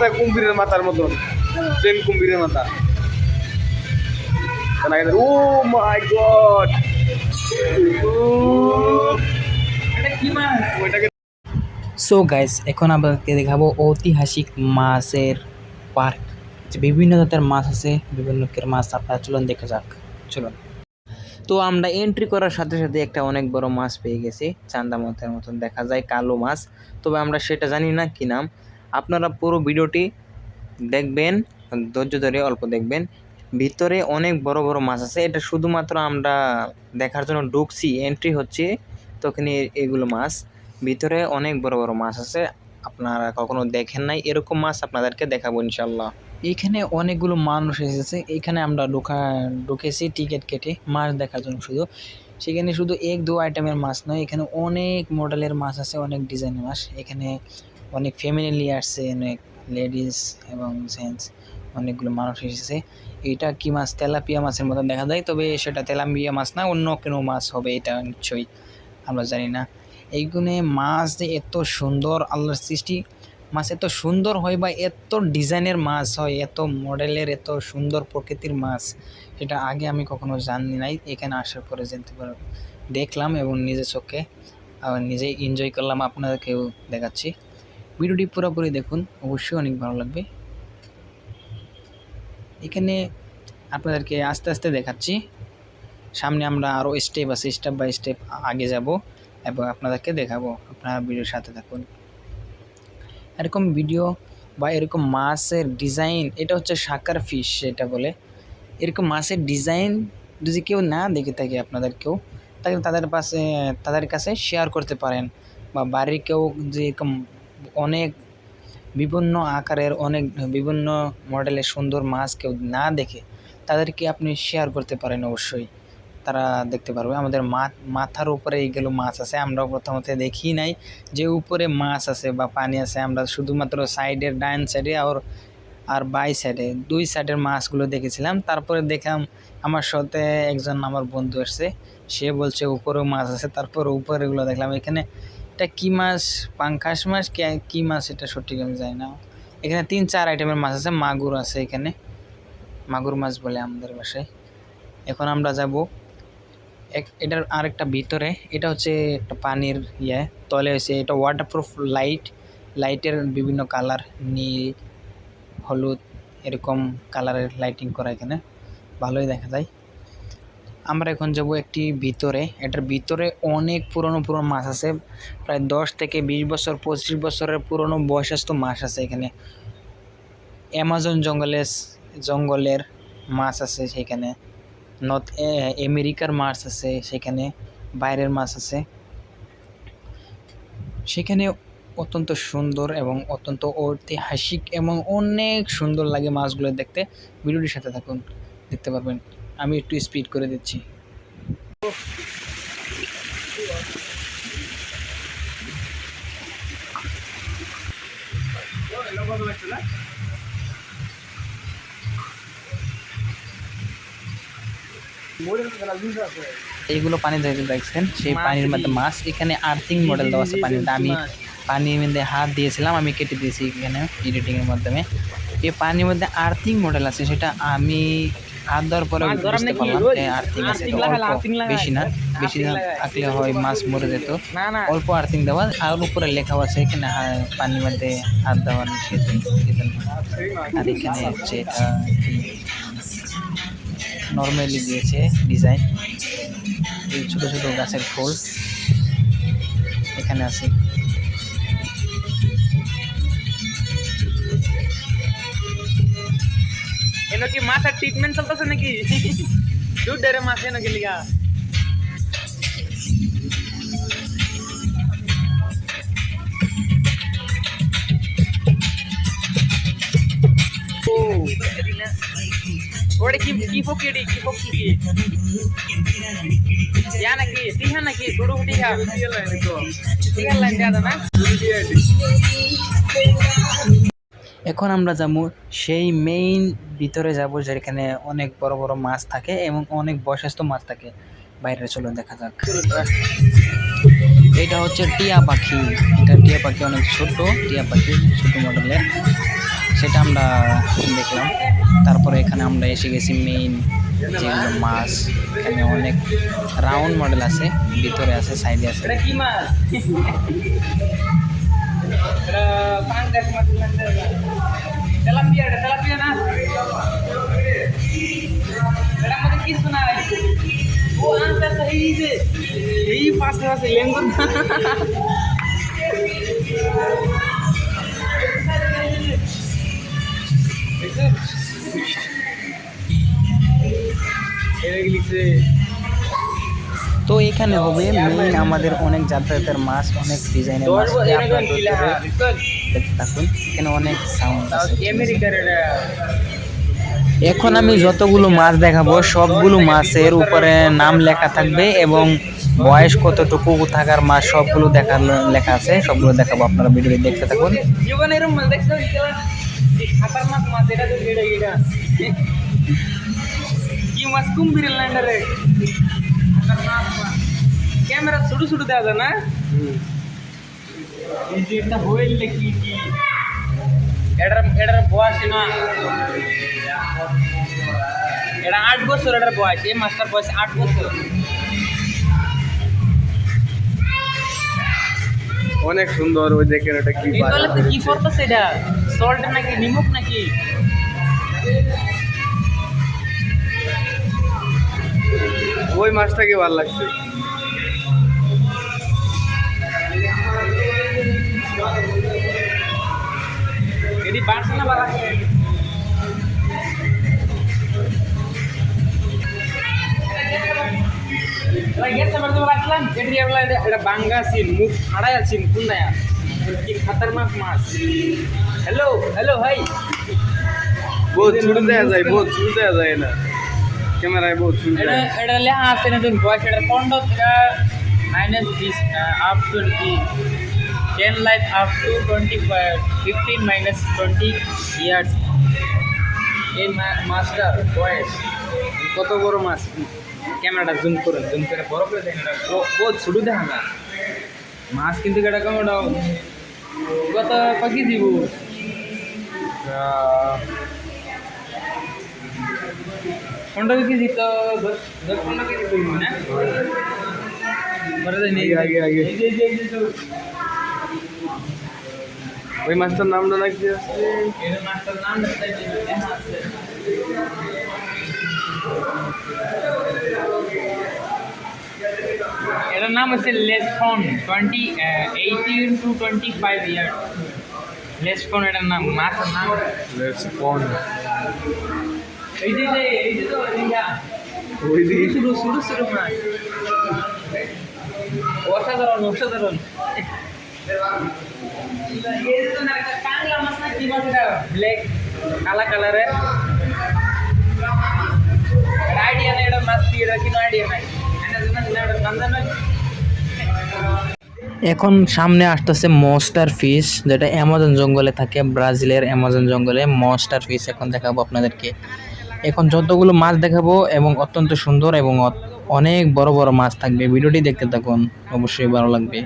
মাছটা কুম্ভীরের মাথার মতন। সেম কুম্ভীরের মাথা। Oh my god! So guys এখন আপনাদেরকে দেখাবো ঐতিহাসিক মাছের পার্ক। যে বিভিন্ন জাতের মাছ আছে, বিভিন্ন রকমের মাছ। আপনারা চলুন দেখে যাক। চলুন। তো আমরা এন্ট্রি করার সাথে সাথে একটা অনেক বড় মাছ পেয়ে গেছি। চান্দা মাছের মতন দেখা যায়, কালো মাছ। তবে আমরা সেটা জানি না কি নাম। আপনারা পুরো ভিডিওটি দেখবেন, ধৈর্য ধরে অল্প দেখবেন। ভিতরে অনেক বড় বড় মাছ আছে, এটা শুধুমাত্র আমরা দেখার জন্য ঢুকছি এন্ট্রি হচ্ছে তখনই এগুলো মাছ। ভিতরে অনেক বড় বড় মাছ আছে, আপনারা কখনো দেখেন নাই, এরকম মাছ আপনাদেরকে দেখাবো ইনশাল্লাহ এখানে অনেকগুলো মানুষ এসেছে, এখানে আমরা ঢোকা, ঢুকেছি টিকিট কেটে, মাছ দেখার জন্য শুধু। সেখানে শুধু এক দু আইটেমের মাছ নয়, এখানে অনেক মডেলের মাছ আছে, অনেক ডিজাইনের মাছ। এখানে অনেক ফ্যামিলি আসছে অনেক লেডিস এবং জেন্টস অনেকগুলো মানুষ এসেছে। এটা কি মাছ? তেলাপিয়া মাছের মতো দেখা যায়, তবে সেটা তেলাপিয়া মাছ না, অন্য কোনো মাছ হবে এটা নিশ্চয়ই, আমরা জানি না। এইগুলো মাছ যে এত সুন্দর, আল্লাহর সৃষ্টি, মাছ এত সুন্দর হয় বা এত ডিজাইনের মাছ হয়, এত মডেলের এত সুন্দর প্রকৃতির মাছ, সেটা আগে আমি কখনো জানি নাই, এখানে আসার পরে জানতে পার, দেখলাম এবং নিজের চোখে আবার নিজেই এনজয় করলাম, আপনাদেরকেও দেখাচ্ছি। ভিডিওটি পুরোপুরি দেখুন, অবশ্যই অনেক ভালো লাগবে। এখানে আপনাদেরকে আস্তে আস্তে দেখাচ্ছি। সামনে আমরা আরও স্টেপ আছে স্টেপ বাই স্টেপ আগে যাব এবং আপনাদেরকে দেখাবো। আপনারা ভিডিওর সাথে থাকুন। এরকম ভিডিও বা এরকম মাছের ডিজাইন এটা হচ্ছে সাকার ফিশ এটা বলে। এরকম মাছের ডিজাইন যদি কেউ না দেখে থাকে আপনাদের কেউ তাহলে তাদের পাশে, তাদের কাছে শেয়ার করতে পারেন। বা বাড়ির কেউ যে এরকম অনেক বিভিন্ন আকারের, অনেক বিভিন্ন মডেলের সুন্দর মাছ কেউ না দেখে তাদেরকে আপনি শেয়ার করতে পারেন অবশ্যই। তারা দেখতে পারবে। আমাদের মাথার উপরে এইগুলো মাছ আছে। আমরা প্রথমত দেখি নাই যে উপরে মাছ আছে বা পানি আছে। আমরা শুধুমাত্র সাইডের ডাইন সাইডে আর আর বাই সাইডে দুই সাইডের মাছগুলো দেখেছিলাম। তারপরে দেখলাম আমার সাথে একজন আমার বন্ধু এসছে সে বলছে, উপরেও মাছ আছে। তারপর উপরেগুলো দেখলাম। এখানে এটা কী মাছ? পাঙ্কাশ মাছ কে- কী মাছ এটা সঠিক আমি জানি না। এখানে তিন, চার আইটেমের মাছ আছে, মাগুর আছে এখানে। মাগুর মাছ বলে আমাদের বাসায়। এখন আমরা যাব এক, এটার আরেকটা ভিতরে। এটা হচ্ছে একটা পানির ইয়ে তলে হয়েছে, এটা ওয়াটারপ্রুফ লাইট লাইটের বিভিন্ন কালার নীল, হলুদ, এরকম কালারের লাইটিং করা এখানে। ভালোই দেখা যায়। আমরা এখন যাব একটি ভিতরে। এটার ভিতরে অনেক পুরনো পুরনো মাছ আছে। প্রায় দশ থেকে বিশ বছর, পঁচিশ বছরের পুরনো বয়সস্থ মাছ আছে এখানে। অ্যামাজন জঙ্গলে জঙ্গলের মাছ আছে সেখানে। নর্থ আমেরিকার মাছ আছে সেখানে। বাইরের মাছ আছে। সেখানে অত্যন্ত সুন্দর এবং অত্যন্ত ঐতিহাসিক এবং অনেক সুন্দর লাগে মাছগুলো দেখতে। ভিডিওটির সাথে থাকুন। দেখতে পারবেন। আমি একটু স্পিড করে দিচ্ছি। এইগুলো পানি দেখতে দেখছেন সেই পানির মধ্যে মাছ এখানে আর্থিং মডেল দেওয়া আছে পানিটা আমি পানির মধ্যে হাত দিয়েছিলাম আমি কেটে দিয়েছি এখানে এডিটিংয়ের মাধ্যমে। এই পানির মধ্যে আর্থিং মডেল আছে সেটা আমি হাত দেওয়ার পরে বুঝতে পারলাম আর্থিং আছে অল্প বেশি না বেশি না থাকলে হয় মাছ মরে যেত। অল্প আর্থিং দেওয়া আর উপরে লেখাও আছে এখানে পানির মধ্যে হাত দেওয়া নিষেধ। আর এখানে হচ্ছে এটা নর্মালি দিয়েছে ডিজাইন ছোটো ছোটো গাছের ফুল। এখানে আছে এনো কি মাছের ট্রিটমেন্ট চলতেছে নাকি দুধ ডেরে মাছ এনো কি লিগা ও ওটা কি কি ফকিরি কি ফকিরি ইয়া নাকি টিহা নাকি ছোট টিহা এখন আমরা যাব সেই মেইন ভিতরে যাব যেখানে অনেক বড় বড় মাছ থাকে এবং অনেক বয়স্ক মাছ থাকে। বাইরে চলো দেখা যাক। এটা হচ্ছে টিয়া পাখি। এটা টিয়া পাখি অনেক ছোট, টিয়া পাখি ছোট মডেলের। সেটা আমরা দেখলাম। তারপরে এখানে আমরা এসে গেছি মেইন যেগুলো মাছ। এখানে অনেক রাউন্ড মডেল আছে, ভিতরে আছে সাইডে আছে। মাছ এটা পাঙ্গাস মাছ তেলাপিয়া এটা তেলাপিয়া না এটা মধ্যে কিছু নাই তো এখানে হবে মেইন আমাদের অনেক যাতায়াতের মাছ, অনেক ডিজাইনের মাছ। এখানে অনেক সাউন্ড এখন আমি যতগুলো মাছ দেখাবো, সবগুলো মাছের উপরে নাম লেখা থাকবে এবং বয়স কতটুকু থাকার মাছ সবগুলো দেখার লেখা আছে। সবগুলো দেখাবো আপনারা ভিডিওটি দেখতে থাকুন। কি মাছ ক্যামেরা ছোট ছোট দেওয়া যায় না এই যে এটা হইল কি কি এটার এটার বয়স না এটা আট বছর এটার বয়স এই মাছটার বয়স আট বছর অনেক সুন্দর ওই দেখেন ওটা কি তলাতে কি করতেছে এটা? সল্ট নাকি নিমক নাকি? ওই মাছটাকে ভালো লাগছে। এটি বাড়ছে না বাড়া এটা বাঙ্গা সিন মুখ ফাড়াই আছেন কোন কি খাতারনাক মাছ? হ্যালো হ্যালো ভাই। ক্যামেরায় বহুত ছুটে এটা এটা লেখা আছে না তুমি বয়স এটা পনেরো এটা মাইনাস বিশ up twenty ten life up to twenty fifteen minus twenty years এই মা- মাছটার বয়স কত বড় মাছ? ক্যামেরাটা জুম করে জুম করে বড় করে দেখেন বহুত ছোটো দেখা না। মাছ কিন্তু এটা কেমন কত পাখি দিব। পনেরো কেজি তো দশ দশ পনেরো কেজি করব না বড় দেয়নি। আগে, আগে, আগে। এই যে- এই যে- এই যে তো- ওই মাছটার নামটা নাকি আছে এই মাছটার নাম দেখাই দিল, লেখা আছে। এটার নাম হচ্ছে লেসফন এই যে যে এই যে তো ওই দিকে। শুরু শুরু শুরু মাছ। অসাধারণ অসাধারণ। এই যে তো না একটা কাংলা মাছ না কি মাছ এটা? ব্ল্যাক কালা কালারের। আইডিয়া নেই এটা মাছ কি এটা আইডিয়া নাই। এটা জানা না এটা নাম জানা এখন সামনে আসতেছে মস্টার ফিশ যেটা অ্যামাজন জঙ্গলে থাকে ব্রাজিলের অ্যামাজন জঙ্গলে মস্টার ফিশ এখন দেখাবো আপনাদেরকে। এখন যতগুলো মাছ দেখাবো এবং অত্যন্ত সুন্দর এবং অনেক বড় বড় মাছ থাকবে। ভিডিওটি দেখতে থাকুন, অবশ্যই ভালো লাগবে।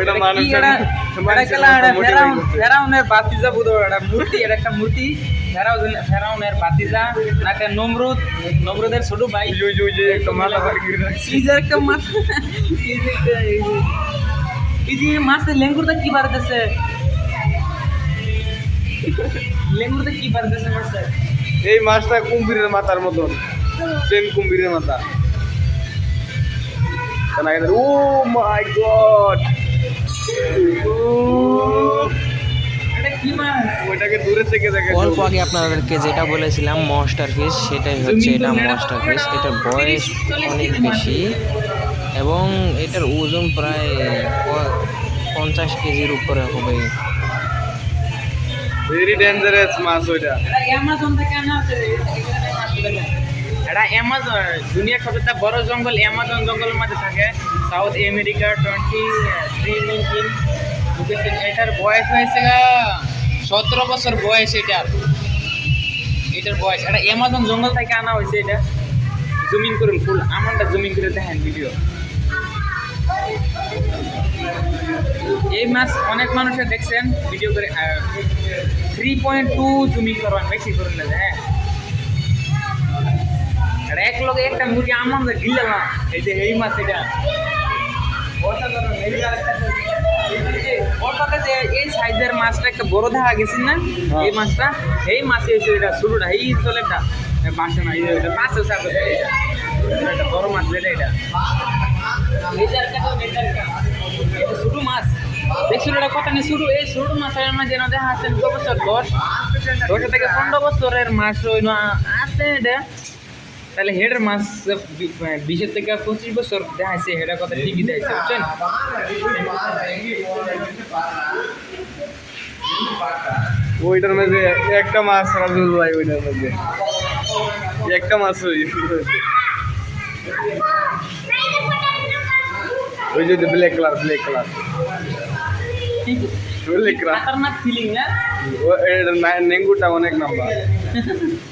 এটা এটা? ফেরাউনের বাতিজা বুধ মূর্তি এটা একটা মূর্তি। ফেরাউন ফেরাউনের বাতিজা নাকি নমরুদ। নমরুদের ছোট ভাই। ওই যে ওই যে একটা মাথা বার করে রাখছে। এই যে একটা মাছ এই যে একটা- যে- মাছের লেঙ্গুরটা কি লেঙ্গুরটা কি মাছের? এই মাছটা কুম্ভীরের মাথার মতন। সেম কুম্ভীরের মাথা। Oh my god! অল্প আগে আপনাদেরকে যেটা বলেছিলাম মস্টার ফিশ সেটাই হচ্ছে এটা মস্টার ফিশ এটার বয়স অনেক বেশি। এবং এটার ওজন প্রায় পঞ্চাশ কেজির উপরে হবে। ভেরি ডেঞ্জারাস মাছ ওইটা। অ্যামাজন থেকে আনা আছে এখানে মাছ দেখেন এটা অ্যামাজন দুনিয়ার সবচেয়ে বড় জঙ্গল অ্যামাজন জঙ্গলের মধ্যে থাকে। South America twenty three million এটার বয়স হয়েছে সতেরো বছর বয়স এটার। এটার বয়স, এটা অ্যামাজন জঙ্গল থেকে আনা হয়েছে এটা। জুমিং করুন, ফুল আমারটা জুমিং করে দেখেন ভিডিও এই মাছ অনেক মানুষে দেখছেন ভিডিও করে থ্রি পয়েন্ট টু জুমিং করবেন বেশি করুন না হ্যাঁ। এক লোকে একটা মুরগি আমার গিলে না এই যে এই মাছ এটা। এই সাইজের মাছটা একটা বড় দেখা গেছে না? হ্যাঁ। এই মাছটা এই মাছ এসে এটা শুরুটা এই তলেটা বাসে না মাছ আছে এটা বড় মাছ যেটা এটা। ছোট মাছ। দেখছিল এটা কত নিয়ে শুরু? এই ছোট মাছের মাঝে না দেখা আছে কত বছর দশ দশ থেকে পনেরো বছরের মাছ ওই না আছে এটা। তাহলে হেডের মাছ বিশের থেকে পঁচিশ বছর দেখাইছে হেডের কথা ঠিকই দেখাইছে বুঝছেন? ওইটার মধ্যে একটা মাছ রাজুল ভাই ওইটার মধ্যে একটা মাছ ওই ওই যে black colour black colour black colour feeling না? এটা নেঙ্গুটা অনেক নাম্বার।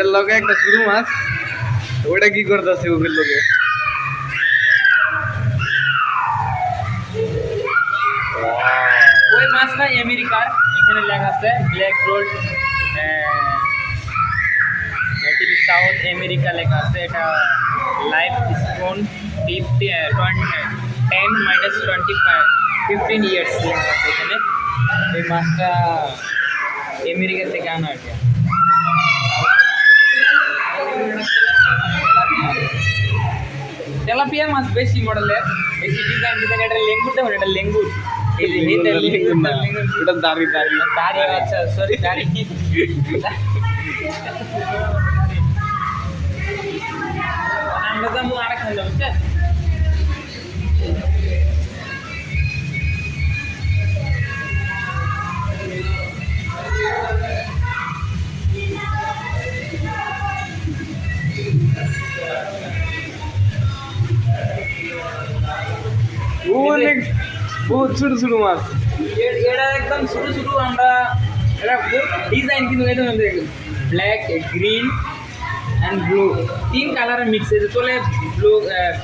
এটার লগে একটা শুরু মাছ ওটা কি করতেছে ওগুলোর লগে ওই মাছটা আমেরিকার এখানে লেখা আছে black gold native South America লেখা আছে এটা life span fifty ten minus twenty five fifteen years লেখা আছে এখানে এই মাছটা আমেরিকা থেকে আনা এটা তেলাপিয়া মাছ বেশি মডেলের বেশি ডিজাইন ডিজাইন এটা লেঙ্গুর দেখুন এটা লেঙ্গুর এই যে এটা লেঙ্গুর না, লেঙ্গুর ওটা দাড়ি দাড়ি দাড়ি আচ্ছা সরি দাড়ি আমরা যাব আর খাই ছোট ছোট মাছ। এটা একদম ছোট ছোট আমরা এটা ডিজাইন কিন্তু এই ব্ল্যাক গ্রিন অ্যান্ড ব্লু তিন কালারের মিক্স হয়েছে চলে blue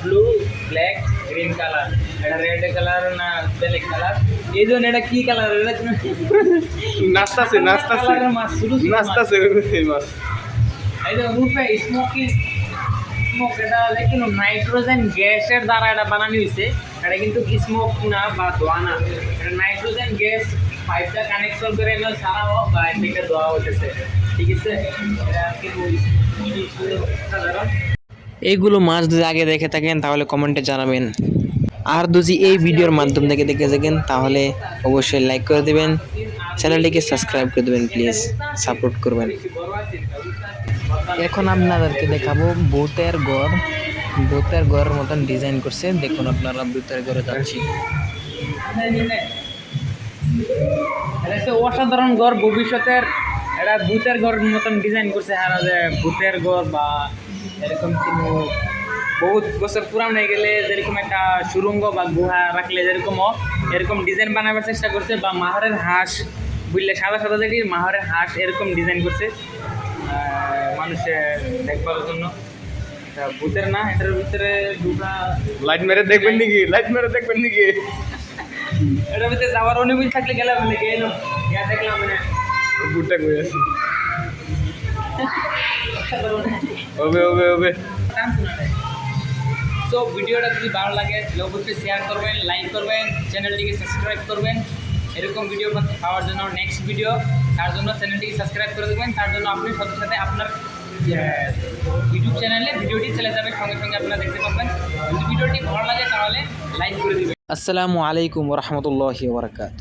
blue black green colour এটা রেড কালার না ব্ল্যাক কালার এই জন্য এটা কি কালার এটা নাচতাছে কালারের মাছ ছোট ছোট মাছ। নাচতাছে এই মাছ। এই যে রূপে স্মোকিং স্মোক এটা লেকিন নাইট্রোজেন গ্যাসের দ্বারা এটা বানানো হয়েছে। এটা কিন্তু স্মোক না বা ধোয়া না এটা নাইট্রোজেন গ্যাস পাইপটা কানেকশন করে এনে সারা হোক বা এদিকে ধোয়া হতেছে ঠিক আছে? এটা কিন্তু সাধারণ? এইগুলো মাছ যদি আগে দেখে থাকেন তাহলে কমেন্টে জানাবেন। আর যদি এই ভিডিওর মাধ্যম থেকে দেখে থাকেন তাহলে অবশ্যই লাইক করে দেবেন। চ্যানেলটিকে সাবস্ক্রাইব করে দেবেন প্লিজ সাপোর্ট করবেন। এখন আপনাদেরকে দেখাবো ভূতের ঘর ভূতের ঘরের মতন ডিজাইন করছে। দেখুন আপনারা, ভূতের ঘরে যাচ্ছি। অসাধারণ ঘর, ভবিষ্যতের এটা ভূতের ঘর মতন ডিজাইন করছে। আর যে ভূতের ঘর বা এরকম কোনো বহুত বছর পুরান হয়ে গেলে যেরকম একটা সুরঙ্গ বা গুহা রাখলে যেরকম এরকম ডিজাইন বানাবার চেষ্টা করছে বা মাহরের হাঁস বুঝলে, সাদা সাদা যেটি মাহরের হাঁস এরকম ডিজাইন করছে মানুষের দেখবার জন্য। এটা ভূতের না এটার ভিতরে দুটা লাইট মেরে দেখবেন নাকি লাইট মেরে দেখবেন নাকি এটার ভিতরে যাওয়ার অনুমতি থাকলে গেলাম মানে গেল ইয়া দেখলাম মানে বুটটা কই আছে অসাধারণ হবে হবে হবে সো ভিডিওটা যদি ভালো লাগে তাহলে অবশ্যই শেয়ার করবেন লাইক করবেন চ্যানেলটিকে সাবস্ক্রাইব করবেন এরকম ভিডিও পাওয়ার জন্য। নেক্সট ভিডিও তার জন্য চ্যানেলটিকে সাবস্ক্রাইব করে দেবেন। তার জন্য আপনি সাথে সাথে আপনার ইউটিউব চ্যানেলে ভিডিওটি চলে যাবে, সঙ্গে সঙ্গে আপনারা দেখতে পাবেন যদি ভিডিওটি ভালো লাগে তাহলে লাইক করে দেবেন। আসসালামু আলাইকুম রহমতুল্লাহি ওবরাকাত